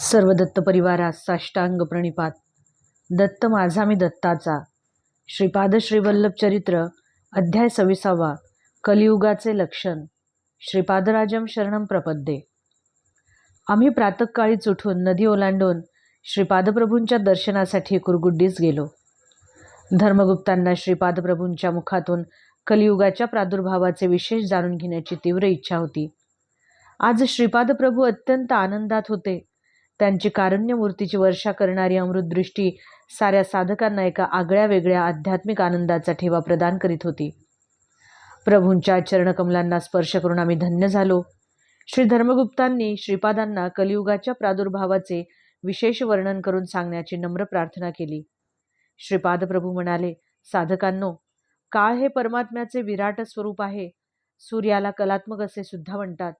सर्व दत्त परिवारास साष्टांग प्रणिपात. दत्त माझा मी दत्ताचा. श्रीपाद श्रीवल्लभ चरित्र अध्याय सविसावा कलियुगाचे लक्षण श्रीपादराजम शरणम प्रपद्ये. आम्ही प्रातःकाळीच उठून नदी ओलांडून श्रीपादप्रभूंच्या दर्शनासाठी कुरगुड्डीस गेलो. धर्मगुप्तांना श्रीपादप्रभूंच्या मुखातून कलियुगाच्या प्रादुर्भावाचे विशेष जाणून घेण्याची तीव्र इच्छा होती. आज श्रीपादप्रभू अत्यंत आनंदात होते. त्यांची कारुण्यमूर्तीची वर्षा करणारी अमृतदृष्टी साऱ्या साधकांना एका आगळ्या वेगळ्या आध्यात्मिक आनंदाचा ठेवा प्रदान करीत होती. प्रभूंच्या चरणकमलांना स्पर्श करून आम्ही धन्य झालो. श्री धर्मगुप्तांनी श्रीपादांना कलियुगाच्या प्रादुर्भावाचे विशेष वर्णन करून सांगण्याची नम्र प्रार्थना केली. श्रीपाद प्रभू म्हणाले साधकांनो काळ हे परमात्म्याचे विराट स्वरूप आहे. सूर्याला कलात्मक असे सुद्धा म्हणतात.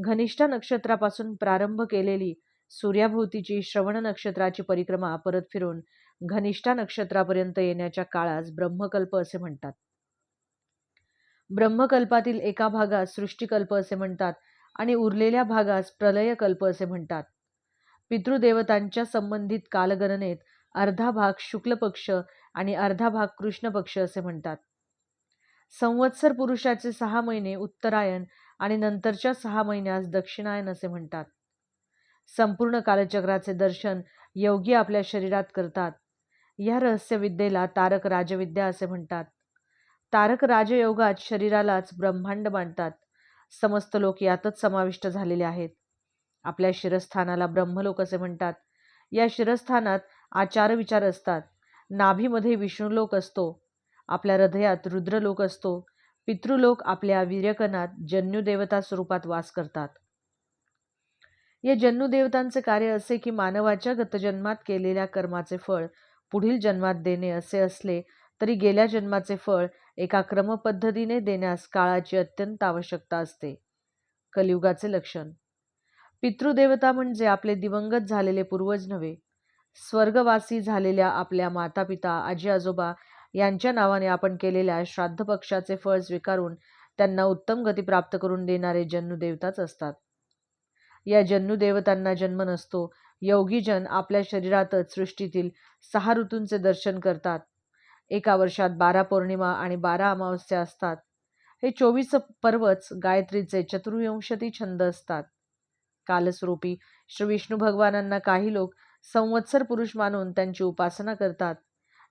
घनिष्ठा नक्षत्रापासून प्रारंभ केलेली सूर्याभोवतीची श्रवण नक्षत्राची परिक्रमा परत फिरून घनिष्ठा नक्षत्रापर्यंत येण्याच्या काळास ब्रह्मकल्प असे म्हणतात. ब्रह्मकल्पातील एका भागास सृष्टिकल्प असे म्हणतात आणि उरलेल्या भागास प्रलयकल्प असे म्हणतात. पितृदेवतांच्या संबंधित कालगणनेत अर्धा भाग शुक्ल पक्ष आणि अर्धा भाग कृष्ण पक्ष असे म्हणतात. संवत्सर पुरुषाचे सहा महिने उत्तरायण आणि नंतरच्या सहा महिन्यास दक्षिणायन असे म्हणतात. संपूर्ण कालचक्राचे दर्शन योगी आपल्या शरीरात करतात. या रहस्यविद्येला तारक राजविद्या असे म्हणतात. तारक राजयोगात शरीरालाच ब्रह्मांड मांडतात समस्त लोक यातच समाविष्ट झालेले आहेत. आपल्या शिरस्थानाला ब्रह्मलोक असे म्हणतात. या शिरस्थानात आचार विचार असतात. नाभीमध्ये विष्णुलोक असतो. आपल्या हृदयात रुद्रलोक असतो. पितृलोक आपल्या वीर्यकनात जन्युदेवता स्वरूपात वास करतात. या जन्युदेवतांचे कार्य असे की मानवाच्या गतजन्मात केलेल्या कर्माचे फळ पुढील जन्मात देणे असे असले तरी गेल्या जन्माचे फळ एका क्रमपद्धतीने देण्यास काळाची अत्यंत आवश्यकता असते. कलियुगाचे लक्षण. पितृदेवता म्हणजे आपले दिवंगत झालेले पूर्वज नव्हे. स्वर्गवासी झालेल्या आपल्या माता पिता आजी आजोबा यांच्या नावाने आपण केलेल्या श्राद्ध पक्षाचे फळ स्वीकारून त्यांना उत्तम गती प्राप्त करून देणारे जन्नुदेवताच असतात. या जन्नुदेवतांना जन्म नसतो. योगीजन आपल्या शरीरातच सृष्टीतील सहा ऋतूंचे दर्शन करतात. एका वर्षात बारा पौर्णिमा आणि बारा अमावस्या असतात. हे चोवीस पर्वच गायत्रीचे चतुर्विंशती छंद असतात. कालस्वरूपी श्री विष्णू भगवानांना काही लोक संवत्सर पुरुष मानून त्यांची उपासना करतात.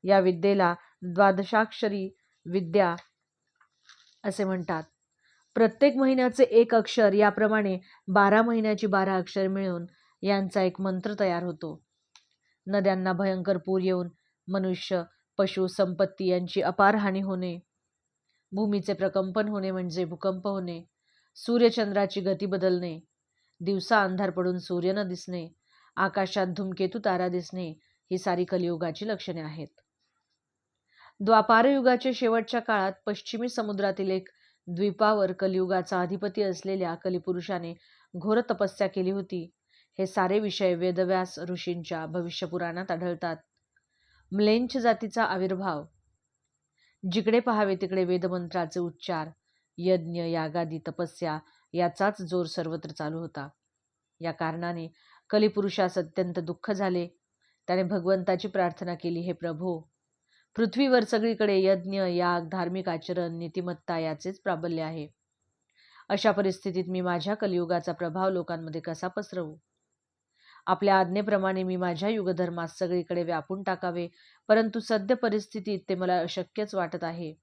या विद्येला द्वादशाक्षरी विद्या असे म्हणतात. प्रत्येक महिन्याचे एक अक्षर याप्रमाणे बारा महिन्याची बारा अक्षर मिळून यांचा एक मंत्र तयार होतो. नद्यांना भयंकर पूर येऊन मनुष्य पशु संपत्ती यांची अपार हानी होणे. भूमीचे प्रकंपन होणे म्हणजे भूकंप होणे. सूर्यचंद्राची गती बदलणे. दिवसा अंधार पडून सूर्य न दिसणे. आकाशात धूमकेतू तारा दिसणे ही सारी कलियुगाची लक्षणे आहेत. द्वापारयुगाच्या शेवटच्या काळात पश्चिमी समुद्रातील एक द्वीपावर कलियुगाचा अधिपती असलेल्या कलिपुरुषाने घोर तपस्या केली होती. हे सारे विषय वेदव्यास ऋषींच्या भविष्यपुराणात आढळतात. म्लेंच जातीचा आविर्भाव. जिकडे पहावे तिकडे वेदमंत्राचे उच्चार यज्ञ यागादी तपस्या याचाच जोर सर्वत्र चालू होता. या कारणाने कलिपुरुषास अत्यंत दुःख झाले. त्याने भगवंताची प्रार्थना केली हे प्रभो पृथ्वीवर सगळीकडे यज्ञ याग धार्मिक आचरण नीतिमत्ता याचेच प्राबल्य आहे. अशा परिस्थितीत मी माझ्या कलियुगाचा प्रभाव लोकांमध्ये कसा पसरवू? आपल्या आज्ञेप्रमाणे मी माझ्या युगधर्मास सगळीकडे व्यापून टाकावे परंतु सद्य परिस्थितीत ते मला अशक्यच वाटत आहे.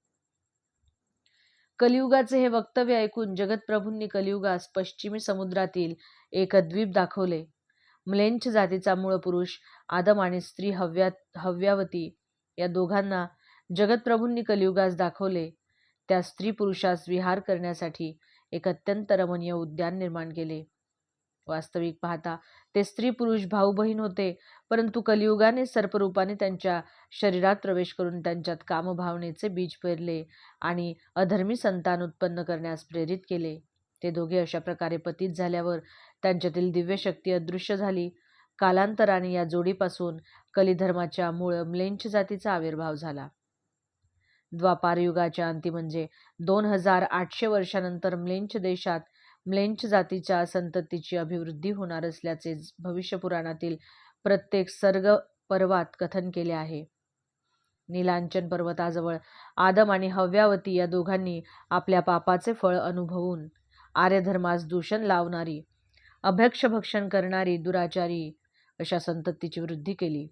कलियुगाचे हे वक्तव्य ऐकून जगतप्रभूंनी कलियुगास पश्चिमी समुद्रातील एक द्वीप दाखवले. म्लेंच जातीचा मूळ पुरुष आदम आणि स्त्री हव्या हव्यावती या दोघांना जगतप्रभूंनी कलियुगास दाखवले. त्या स्त्री पुरुषास विहार करण्यासाठी एक अत्यंत रमणीय उद्यान निर्माण केले. वास्तविक पाहता ते स्त्री पुरुष भाऊ बहीण होते परंतु कलियुगाने सर्परूपाने त्यांच्या शरीरात प्रवेश करून त्यांच्यात कामभावनेचे बीज पेरले आणि अधर्मी संतान उत्पन्न करण्यास प्रेरित केले. ते दोघे अशा प्रकारे पतित झाल्यावर त्यांच्यातील दिव्य शक्ती अदृश्य झाली. कालांतराने या जोडीपासून कलिधर्माच्या मूळ म्लेंच जातीचा आविर्भाव झाला. द्वापार युगाच्या अंती म्हणजे दोन हजार आठशे वर्षानंतर म्लेंच देशात म्लेंच जातीच्या संततीची अभिवृद्धी होणार असल्याचे भविष्यपुराणातील प्रत्येक सर्ग पर्वात कथन केले आहे. नीलांचन पर्वताजवळ आदम आणि हव्यावती या दोघांनी आपल्या पापाचे फळ अनुभवून आर्यधर्मास दूषण लावणारी अभक्षभक्षण करणारी दुराचारी अशा संततीची वृद्धी केली?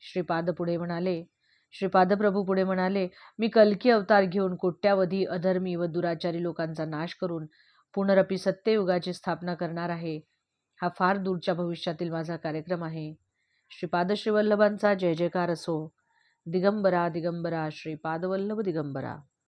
श्रीपाद पुढे म्हणाले श्रीपादप्रभू पुढे म्हणाले मी कलकी अवतार घेऊन कोट्यावधी अधर्मी व दुराचारी लोकांचा नाश करून पुनरपी सत्ययुगाची स्थापना करणार आहे. हा फार दूरच्या भविष्यातील माझा कार्यक्रम आहे. श्रीपाद श्रीवल्लभांचा जय जयकार असो. दिगंबरा दिगंबरा श्रीपादवल्लभ दिगंबरा.